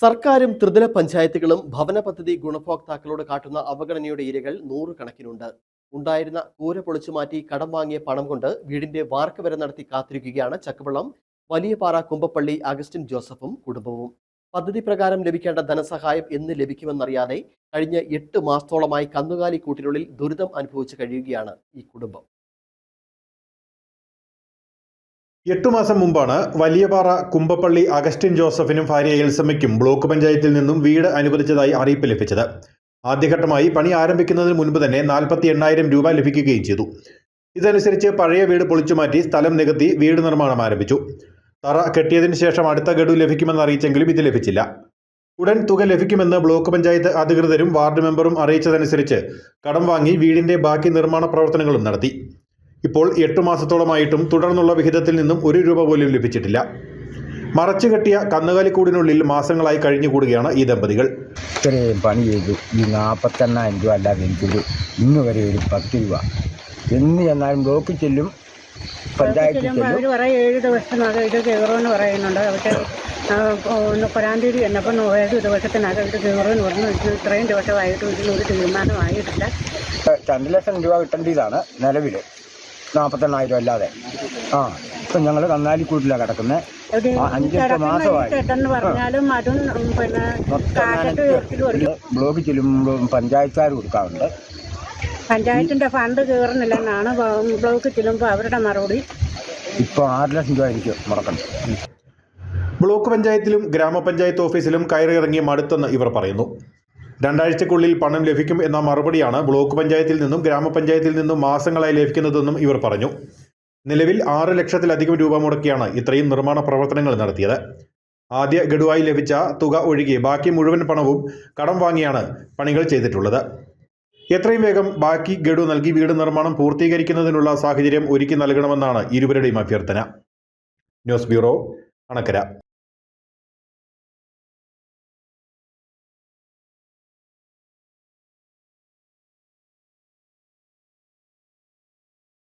സർക്കാരും ത്രിതല പഞ്ചായത്തുകളും ഭവന പദ്ധതി ഗുണഭോക്താക്കളോട് കാട്ടുന്ന അവഗണനയുടെ ഇരകൾ നൂറുകണക്കിനുണ്ട്. ഉണ്ടായിരുന്ന കൂര പൊളിച്ചു മാറ്റി കടം വാങ്ങിയ പണം കൊണ്ട് വീടിന്റെ വാർക്ക് വരെ നടത്തി കാത്തിരിക്കുകയാണ് ചക്കവെള്ളം വലിയപാറ കുമ്പപ്പള്ളി അഗസ്റ്റിൻ ജോസഫും കുടുംബവും. പദ്ധതി പ്രകാരം ലഭിക്കേണ്ട ധനസഹായം എന്ന് ലഭിക്കുമെന്നറിയാതെ കഴിഞ്ഞ എട്ട് മാസത്തോളമായി കന്നുകാലി കൂട്ടിനുള്ളിൽ ദുരിതം അനുഭവിച്ചു കഴിയുകയാണ് ഈ കുടുംബം. എട്ടു മാസം മുമ്പാണ് വലിയപാറ കുമ്പപ്പള്ളി അഗസ്റ്റിൻ ജോസഫിനും ഭാര്യ എൽസമ്മയ്ക്കും ബ്ലോക്ക് പഞ്ചായത്തിൽ നിന്നും വീട് അനുവദിച്ചതായി അറിയിപ്പ് ലഭിച്ചത്. ആദ്യഘട്ടമായി പണി ആരംഭിക്കുന്നതിന് മുൻപ് തന്നെ നാൽപ്പത്തി എണ്ണായിരം രൂപ ലഭിക്കുകയും ചെയ്തു. ഇതനുസരിച്ച് പഴയ വീട് പൊളിച്ചുമാറ്റി സ്ഥലം നികത്തി വീട് നിർമ്മാണം ആരംഭിച്ചു. തറ കെട്ടിയതിനു ശേഷം അടുത്ത ഗഡു ലഭിക്കുമെന്ന് അറിയിച്ചെങ്കിലും ഇത് ലഭിച്ചില്ല. ഉടൻ തുക ലഭിക്കുമെന്ന് ബ്ലോക്ക് പഞ്ചായത്ത് അധികൃതരും വാർഡ് മെമ്പറും അറിയിച്ചതനുസരിച്ച് കടം വാങ്ങി വീടിന്റെ ബാക്കി നിർമ്മാണ പ്രവർത്തനങ്ങളും നടത്തി. ഇപ്പോൾ എട്ടു മാസത്തോളമായിട്ടും തുടർന്നുള്ള വിഹിതത്തിൽ നിന്നും ഒരു രൂപ പോലും ലഭിച്ചിട്ടില്ല. മറച്ചുകെട്ടിയ കന്നുകാലിക്കൂടിനുള്ളിൽ മാസങ്ങളായി കഴിഞ്ഞുകൂടുകയാണ് ഈ ദമ്പതികൾ. ഇത്രയും പണി ചെയ്തു. ഈ നാൽപ്പത്തെണ്ണായിരം രൂപ അല്ലാതെ എനിക്കൊരു ഇന്ന് വരെ ഒരു പത്ത് രൂപ. എന്ന് ചെന്നാലും ബ്ലോക്കിൽ ചെല്ലും പഞ്ചായത്തിൽ അവർ പറയും ഏഴ് ദിവസത്തിനകം ഇത് കയറുമെന്ന് പറയുന്നുണ്ട്. പക്ഷേ പരാൻ തീയതി എന്നപ്പോൾ ഏഴ് ദിവസത്തിനകം ഇത് കയറുമെന്ന് പറഞ്ഞു. ഇത്രയും ദിവസമായിട്ടും ഇതിനൊരു തീരുമാനമായിട്ടില്ല. രണ്ട് ലക്ഷം രൂപ കിട്ടേണ്ടതാണ് നിലവിൽ നാൽപ്പത്തെണ്ണായിരം അല്ലാതെ. ആ ഇപ്പം ഞങ്ങൾ കന്നാലിക്കൂട്ടിലാണ് കിടക്കുന്നത് ബ്ലോക്ക് അഞ്ചെട്ട് മാസമായി. ബ്ലോക്കിൽ പഞ്ചായത്തുകാർ കൊടുക്കാറുണ്ട്. പഞ്ചായത്തിന്റെ ഫണ്ട് കയറുന്നില്ലെന്നാണ് ബ്ലോക്ക് ചെല്ലുമ്പോൾ അവരുടെ മറുപടി. ഇപ്പോൾ ആറ് ലക്ഷം രൂപ എനിക്ക് മുടക്കണം ബ്ലോക്ക് പഞ്ചായത്തിലും ഗ്രാമപഞ്ചായത്ത് ഓഫീസിലും കയറിയിറങ്ങി മടുത്തെന്ന് ഇവർ പറയുന്നു. രണ്ടാഴ്ചക്കുള്ളിൽ പണം ലഭിക്കും എന്ന മറുപടിയാണ് ബ്ലോക്ക് പഞ്ചായത്തിൽ നിന്നും ഗ്രാമപഞ്ചായത്തിൽ നിന്നും മാസങ്ങളായി ലഭിക്കുന്നതെന്നും ഇവർ പറഞ്ഞു. നിലവിൽ ആറ് ലക്ഷത്തിലധികം രൂപ മുടക്കിയാണ് ഇത്രയും നിർമ്മാണ പ്രവർത്തനങ്ങൾ നടത്തിയത്. ആദ്യ ഗഡുവായി ലഭിച്ച തുക ഒഴികെ ബാക്കി മുഴുവൻ പണവും കടം വാങ്ങിയാണ് പണികൾ ചെയ്തിട്ടുള്ളത്. എത്രയും വേഗം ബാക്കി ഗഡു നൽകി വീട് നിർമ്മാണം പൂർത്തീകരിക്കുന്നതിനുള്ള സാഹചര്യം ഒരുക്കി നൽകണമെന്നാണ് ഇരുവരുടെയും അഭ്യർത്ഥന. News bureau Anakkara.